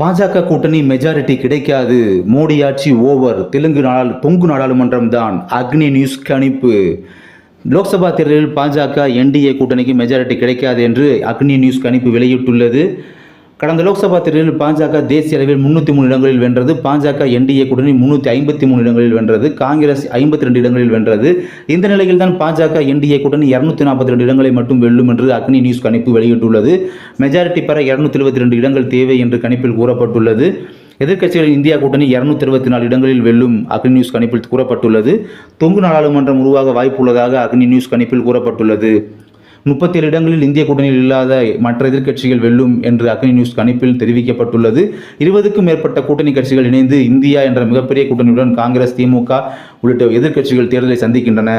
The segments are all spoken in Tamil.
பாஜக கூட்டணி மெஜாரிட்டி கிடைக்காது. மோடி ஆட்சி ஓவர் தெலுங்கு நாடாள் தொங்கு நாடாளுமன்றம் தான். அக்னி நியூஸ் கணிப்பு லோக்சபா தேர்தலில் பாஜக என்டிஏ கூட்டணிக்கு மெஜாரிட்டி கிடைக்காது என்று அக்னி நியூஸ் கணிப்பு வெளியிட்டுள்ளது. கடந்த லோக்சபா தேர்தலில் பாஜக தேசிய அளவில் முன்னூற்றி மூணு இடங்களில் வென்றது. பாஜக என்டிஏ கூட்டணி முன்னூற்றி ஐம்பத்தி மூணு இடங்களில் வென்றது. காங்கிரஸ் ஐம்பத்தி ரெண்டு இடங்களில் வென்றது. இந்த நிலையில் தான் பாஜக என்டிஏ கூட்டணி இரநூத்தி நாற்பத்தி ரெண்டு இடங்களை மட்டும் வெல்லும் என்று அக்னி நியூஸ் கணிப்பு வெளியிட்டுள்ளது. மெஜாரிட்டி பெற இருநூத்தி எழுபத்தி ரெண்டு இடங்கள் தேவை என்று கணிப்பில் கூறப்பட்டுள்ளது. எதிர்க்கட்சிகளின் இந்தியா கூட்டணி இருநூத்தி இருபத்தி நாலு இடங்களில் வெல்லும் அக்னி நியூஸ் கணிப்பில் கூறப்பட்டுள்ளது. தொங்கு நாடாளுமன்றம் உருவாக வாய்ப்புள்ளதாக அக்னி நியூஸ் கணிப்பில் கூறப்பட்டுள்ளது. முப்பத்தேழு இடங்களில் இந்திய கூட்டணியில் இல்லாத மற்ற எதிர்க்கட்சிகள் வெல்லும் என்று அக்னி நியூஸ் கணிப்பில் தெரிவிக்கப்பட்டுள்ளது. இருபதுக்கும் மேற்பட்ட கூட்டணி கட்சிகள் இணைந்து இந்தியா என்ற மிகப்பெரிய கூட்டணியுடன் காங்கிரஸ் திமுக உள்ளிட்ட எதிர்க்கட்சிகள் தேர்தலை சந்திக்கின்றன.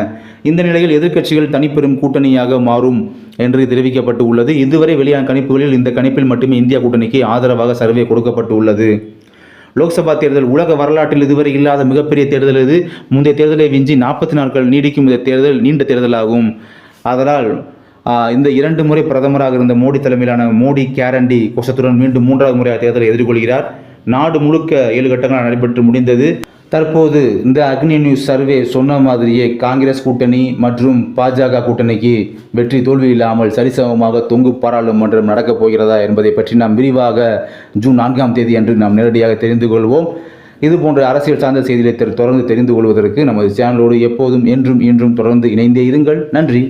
இந்த நிலையில் எதிர்க்கட்சிகள் தனிப்பெரும் கூட்டணியாக மாறும் என்று தெரிவிக்கப்பட்டு உள்ளது இதுவரை வெளியான கணிப்புகளில் இந்த கணிப்பில் மட்டுமே இந்தியா கூட்டணிக்கு ஆதரவாக சர்வே கொடுக்கப்பட்டு உள்ளது லோக்சபா தேர்தல் உலக வரலாற்றில் இதுவரை இல்லாத மிகப்பெரிய தேர்தல் இது. முந்தைய தேர்தலை விஞ்சி நாற்பத்தி நாட்கள் நீடிக்கும் இந்த தேர்தல் நீண்ட தேர்தலாகும். அதனால் இந்த இரண்டு முறை பிரதமராக இருந்த மோடி தலைமையிலான மோடி கேரண்டி கோஷத்துடன் மீண்டும் மூன்றாவது முறையாக தேர்தலை எதிர்கொள்கிறார். நாடு முழுக்க ஏழு கட்டங்கள் நடைபெற்று முடிந்தது. தற்போது இந்த அக்னி நியூஸ் சர்வே சொன்ன மாதிரியே காங்கிரஸ் கூட்டணி மற்றும் பாஜக கூட்டணிக்கு வெற்றி தோல்வி இல்லாமல் சரிசமமாக தொங்கு பாராளுமன்றம் நடக்கப் போகிறதா என்பதை பற்றி நாம் விரிவாக ஜூன் நான்காம் தேதி அன்று நாம் நேரடியாக தெரிந்து கொள்வோம். இது போன்ற அரசியல் சார்ந்த செய்திகளை தொடர்ந்து தெரிந்து கொள்வதற்கு நமது சேனலோடு எப்போதும் என்றும் இன்றும் தொடர்ந்து இணைந்தே இருங்கள். நன்றி.